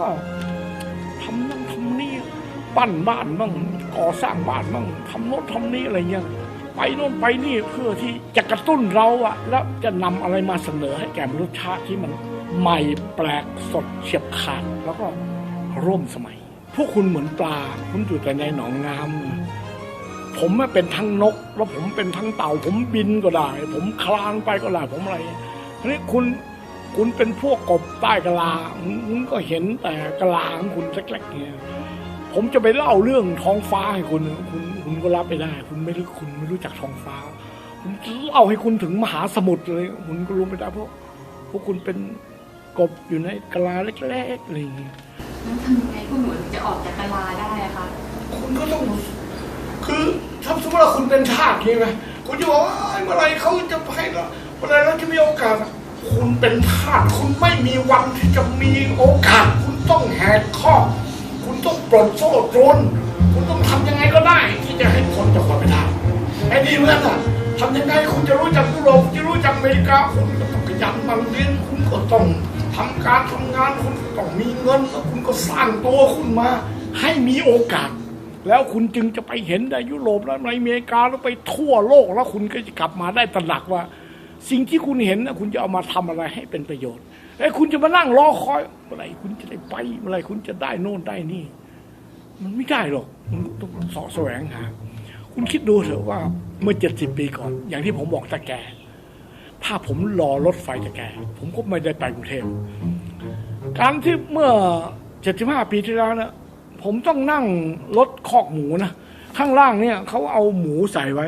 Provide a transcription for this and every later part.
ก็ทำนั่นทำนี่ปั้นบ้านบ้างก่อสร้างบ้านบ้างทำโน้นทำนี่อะไรเงี้ยไปโน่นไปนี่เพื่อที่จะกระตุ้นเราอะแล้วจะนำอะไรมาเสนอให้แก่มนุษยชาติที่มันใหม่แปลกสดเฉียบขาดแล้วก็ร่วมสมัย พวกคุณเหมือนปลาคุณอยู่แต่ในหนองน้ำผมไม่เป็นทั้งนก แล้วผมเป็นทั้งเต่า ผมบินก็ได้ ผมคลานไปก็ได้ผมอะไรทีนี้คุณ คุณเป็นพวกกบใต้กะลาคุณก็เห็นแต่กะลาของคุณเล็กๆเนี่ยผมจะไปเล่าเรื่องท้องฟ้าให้คุณคุณคุณก็รับไม่ได้ คุณไม่รู้คุณไม่รู้จักท้องฟ้าผมจะเล่าให้คุณถึงมหาสมุทรเลยคุณก็รู้ไม่ได้เพราะพวกคุณเป็นกบอยู่ในกะลาเล็กๆอะไรอย่างเงี้ยแล้วทำยังไงพวกหนูถึงจะออกจากกะลาได้อะคะคุณก็ต้องคือถ้าสมมติว่าคุณเป็นทาสนี่ไหมคุณจะบอกว่าเอ้ยเมื่อไหรเขาจะให้เราเมื่อไหรเราจะมีโอกาส คุณเป็นทาสคุณไม่มีวันที่จะมีโอกาส คุณต้องแหกข้อ คุณต้องปลดโซ่ตรนคุณต้องทำยังไงก็ได้ ที่จะให้คนจากความเป็นทาสไอ้นี่เหมือนกันน่ะทำยังไงคุณจะรู้จักยุโรปจะรู้จักอเมริกาคุณก็ต้องขยันหมันเรียนคุณก็ต้องทำการทำงานคุณก็ต้องมีเงินแล้วคุณก็สร้างตัวคุณมา ให้มีโอกาส แล้วคุณจึงจะไปเห็นในยุโรปและในอเมริกาแล้วไปทั่วโลกแล้วคุณก็จะกลับมาได้ตระหนักว่า สิ่งที่คุณเห็นนะคุณจะเอามาทำอะไรให้เป็นประโยชน์ไอ้คุณจะมานั่งรอคอยเมื่อไหรคุณจะได้ไปเมื่อไหรคุณจะได้โน่นได้นี่ มันไม่ได้หรอกมันต้องสาะแสวงหาคุณคิดดูเถอะว่าเมื่อเจ็ดสิบปีก่อน อย่างที่ผมบอกตะแก ถ้าผมรอรถไฟตะแก ผมก็ไม่ได้ไปกรุงเทพการที่เมื่อเจ็ดสิบห้าปีที่แล้วนี่ยผมต้องนั่งรถคอกหมูนะข้างล่างเนี่ยเขาเอาหมูใส่ไว้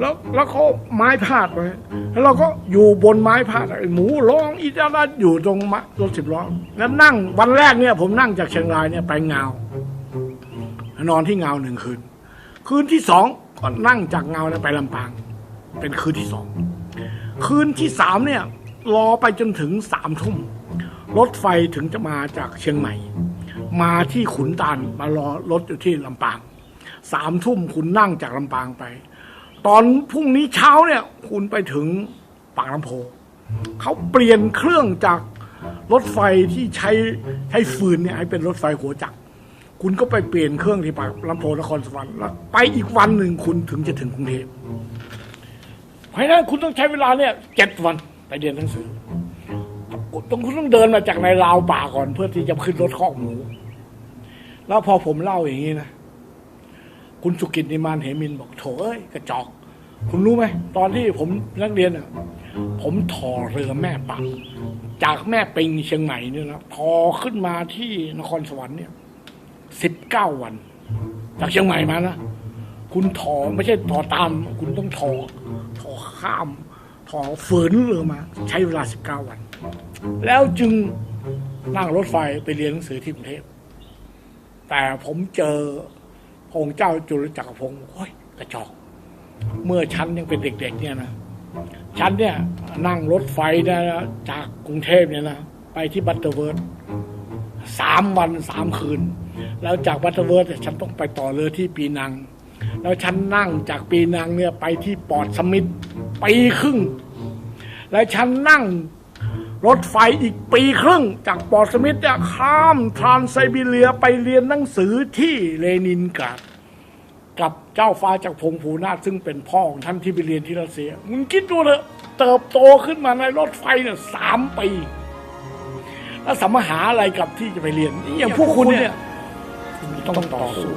แล้วแล้วเขาไม้พาดไว้แล้วเราก็อยู่บนไม้พาดไอ้หมูร้องอีจาราอยู่ตรงรถสิบล้อแล้วนั่งวันแรกเนี่ย ผมนั่งจากเชียงรายเนี่ยไปเงานอนที่เงาหนึ่งคืน คืนที่สองก็นั่งจากเงาเนี่ยไปลำปาง เป็นคืนที่สองคืนที่สามเนี่ย รอไปจนถึงสามทุ่มรถไฟถึงจะมาจากเชียงใหม่ มาที่ขุนตาลมารอรถอยู่ที่ลำปางสามทุ่มคุณนั่งจากลำปางไป ตอนพรุ่งนี้เช้าเนี่ย คุณไปถึงปากลำโพเขาเปลี่ยนเครื่องจากรถไฟที่ใช้ใช้ฟืนเนี่ยให้เป็นรถไฟหัวจักรคุณก็ไปเปลี่ยนเครื่องที่ปากลำโพงนครสวรรค์แล้วไปอีกวันหนึ่งคุณถึงจะถึงกรุงเทพเพราะฉะนั้นคุณต้องใช้เวลาเนี่ยเจ็ดวันไปเรียนหนังสือต้องคุณต้องเดินมาจากในราวป่าก่อน เพื่อที่จะขึ้นรถคอกหมูแล้วพอผมเล่าอย่างนี้นะ คุณสุกิตนิมานเหมินบอกโถเอ้ยกระจอก คุณรู้ไหมตอนที่ผมนักเรียนอะผมถอเรือแม่ปังจากแม่ปิงเชียงใหม่เนี่ยนะพอขึ้นมาที่นครสวรรค์เนี่ยสิบเก้าวัน จากเชียงใหม่มานะคุณถอไม่ใช่ถอตาม คุณต้องถอถอข้ามถอฝืนเรือมา ใช้เวลาสิบเก้าวัน แล้วจึงนั่งรถไฟไปเรียนหนังสือที่กรุงเทพแต่ผมเจอ องค์เจ้าจุลจักรพงศ์โอ้ยกระจอก เมื่อฉันยังเป็นเด็ก ๆ เนี่ยนะฉันเนี่ยนั่งรถไฟนะจากกรุงเทพเนี่ยนะไปที่บัตเตอร์เวิร์ดสามวันสามคืน แล้วจากบัตเตอร์เวิร์ดฉันต้องไปต่อเรือที่ปีนัง แล้วฉันนั่งจากปีนังเนี่ยไปที่ปอร์ตสมิธไปครึ่ง แล้วฉันนั่ง รถไฟอีกปีครึ่ง จากปอร์ตสมิธเนี่ยข้ามทรานไซบีเรียไปเรียนหนังสือที่เลนินกราดกับเจ้าฟ้าจากพงศ์ภูนาถซึ่งเป็นพ่อของท่านที่ไปเรียนที่รัสเซียมึงคิดดูเถอะเติบโตขึ้นมาในรถไฟเนี่ยสามปีแล้วสมหาอะไรกับที่จะไปเรียนอย่างพวกคุณเนี่ยต้องต่อสู้